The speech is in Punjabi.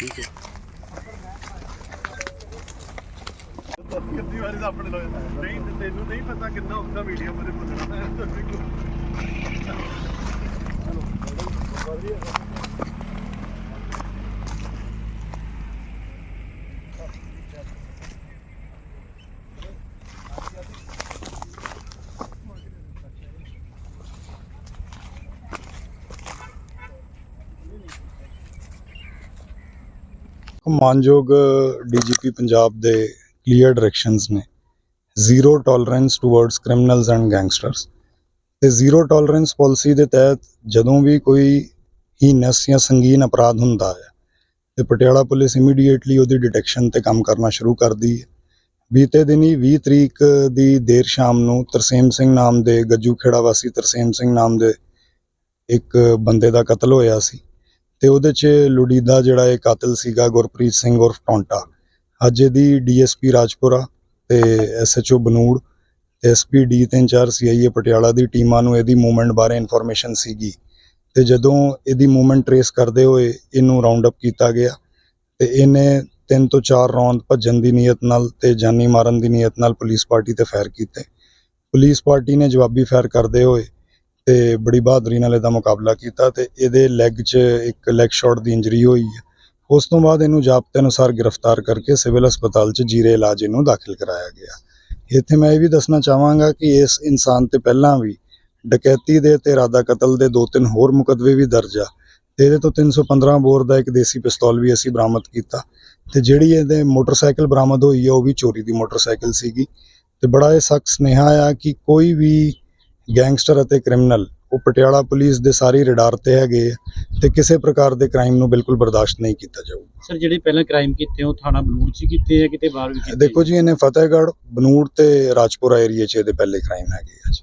ਠੀਕ ਹੈ। ਕਿੰਨੀ ਵਾਰੀ ਤਾਂ ਆਪਣੇ ਲੋਕ ਨਹੀਂ ਤੇ ਤੈਨੂੰ ਨਹੀਂ ਪਤਾ ਕਿੰਨਾ ਹੁੰਦਾ ਵੀਡੀਓ ਮੇਰੇ ਬੋਲਣਾ ਮਾਨਯੋਗ ਡੀਜੀਪੀ ਪੰਜਾਬ ਦੇ ਕਲੀਅਰ ਡਾਇਰੈਕਸ਼ਨਸ ਨੇ। Zero tolerance towards criminals and gangsters ਤੇ ਜ਼ੀਰੋ ਟੋਲਰੈਂਸ ਪਾਲਿਸੀ ਦੇ ਤਹਿਤ ਜਦੋਂ ਵੀ ਕੋਈ ਹੀਨਸ ਜਾਂ ਸੰਗੀਨ ਅਪਰਾਧ ਹੁੰਦਾ ਹੈ, ਤੇ ਪਟਿਆਲਾ ਪੁਲਿਸ ਇਮੀਡੀਏਟਲੀ ਉਹਦੀ ਡਿਟੈਕਸ਼ਨ ਤੇ ਕੰਮ ਕਰਨਾ ਸ਼ੁਰੂ ਕਰਦੀ ਹੈ। ਬੀਤੇ ਦਿਨੀ 20 ਤਰੀਕ ਦੀ ਦੇਰ ਸ਼ਾਮ ਨੂੰ ਤਰਸੇਮ ਸਿੰਘ ਨਾਮ ਦੇ ਗੱਜੂ ਖੇੜਾ ਵਾਸੀ ਤਰਸੇਮ ਸਿੰਘ ਨਾਮ ਦੇ ਇੱਕ ਬੰਦੇ ਦਾ ਕਤਲ ਹੋਇਆ ਸੀ। ਤੇ ਉਹਦੇ 'ਚ ਲੋੜੀਦਾ ਜਿਹੜਾ ਇਹ ਕਾਤਲ ਸੀਗਾ ਗੁਰਪ੍ਰੀਤ ਸਿੰਘ ਉਰਫ ਟੌਂਟਾ। ਅੱਜ ਇਹਦੀ ਡੀਐਸਪੀ ਰਾਜਪੁਰਾ ਤੇ ਐਸਐਚਓ ਬਨੂੜ ਤੇ ਐਸਪੀ ਡੀ ਤਿੰਨ ਚਾਰ ਸੀਆਈਏ ਪਟਿਆਲਾ ਦੀ ਟੀਮਾਂ ਨੂੰ ਇਹਦੀ ਮੂਵਮੈਂਟ ਬਾਰੇ ਇਨਫੋਰਮੇਸ਼ਨ ਸੀਗੀ। ਤੇ ਜਦੋਂ ਇਹਦੀ ਮੂਵਮੈਂਟ ਟਰੇਸ ਕਰਦੇ ਹੋਏ ਇਹਨੂੰ ਰਾਉਂਡ ਅਪ ਕੀਤਾ ਗਿਆ ਤੇ ਇਹਨੇ ਤਿੰਨ ਤੋਂ ਚਾਰ ਰੌਂਦ ਭੱਜਣ ਦੀ ਨੀਅਤ ਨਾਲ ਤੇ ਜਾਨੀ ਮਾਰਨ ਦੀ ਨੀਅਤ ਨਾਲ ਪੁਲਿਸ ਪਾਰਟੀ ਤੇ ਫਾਇਰ ਕੀਤੇ। ਪੁਲਿਸ ਪਾਰਟੀ ਨੇ ਜਵਾਬੀ ਫਾਇਰ ਕਰਦੇ ਹੋਏ ਤੇ ਬੜੀ ਬਹਾਦਰੀ ਨਾਲ ਇਹਦਾ ਮੁਕਾਬਲਾ ਕੀਤਾ ਤੇ ਇਹਦੇ ਲੈਗ 'ਚ ਇੱਕ ਲੈਗ ਸ਼ਾਟ ਦੀ ਇੰਜਰੀ ਹੋਈ ਹੈ। ਉਸ ਤੋਂ ਬਾਅਦ ਇਹਨੂੰ ਜ਼ਾਬਤੇ ਅਨੁਸਾਰ ਗ੍ਰਿਫਤਾਰ ਕਰਕੇ ਸਿਵਲ ਹਸਪਤਾਲ 'ਚ ਜੀਰੇ ਇਲਾਜ ਇਹਨੂੰ ਦਾਖਲ ਕਰਾਇਆ ਗਿਆ। ਇੱਥੇ ਮੈਂ ਇਹ ਵੀ ਦੱਸਣਾ ਚਾਹਾਂਗਾ ਕਿ ਇਸ ਇਨਸਾਨ ਤੇ ਪਹਿਲਾਂ ਵੀ ਡਕੈਤੀ ਦੇ ਤੇ ਇਰਾਦਾ ਕਤਲ ਦੇ ਦੋ ਤਿੰਨ ਹੋਰ ਮੁਕੱਦਮੇ ਵੀ ਦਰਜ ਆ ਤੇ ਇਹਦੇ ਤੋਂ 315 ਬੋਰ ਦਾ ਇੱਕ ਦੇਸੀ ਪਿਸਤੌਲ ਵੀ ਅਸੀਂ ਬਰਾਮਦ ਕੀਤਾ ਤੇ ਜਿਹੜੀ ਇਹਦੇ ਮੋਟਰਸਾਈਕਲ ਬਰਾਮਦ ਹੋਈ ਹੈ ਉਹ ਵੀ ਚੋਰੀ ਦੀ ਮੋਟਰਸਾਈਕਲ ਸੀਗੀ ਤੇ ਬੜਾ ਇਹ ਸਖਤ ਸੁਨੇਹਾ ਆ ਕਿ ਕੋਈ ਵੀ ਗੈਂਗਸਟਰ ਅਤੇ ਕ੍ਰਿਮੀਨਲ ਉਹ ਪਟਿਆਲਾ ਪੁਲਿਸ ਦੇ ਸਾਰੀ ਰਡਾਰ ਤੇ ਹੈਗੇ ਆ ਤੇ ਕਿਸੇ ਪ੍ਰਕਾਰ ਦੇ ਕ੍ਰਾਈਮ ਨੂੰ ਬਿਲਕੁਲ ਬਰਦਾਸ਼ਤ ਨਹੀਂ ਕੀਤਾ ਜਾਊਗਾ ਸਰ ਜਿਹੜੇ ਪਹਿਲਾਂ ਕ੍ਰਾਈਮ ਕੀਤੇ ਉਹ ਥਾਣਾ ਬਲੂੜ ਚ ਹੀ ਕੀਤੇ ਆ ਕਿਤੇ ਬਾਹਰ ਵੀ ਕੀਤੇ ਦੇਖੋ ਜੀ ਇਹਨੇ ਫਤਿਹਗੜ੍ਹ ਬਨੂੜ ਤੇ ਰਾਜਪੁਰਾ ਏਰੀਆ 'ਚ ਇਹਦੇ ਪਹਿਲੇ ਕ੍ਰਾਈਮ ਹੈਗੇ ਆ ਜੀ।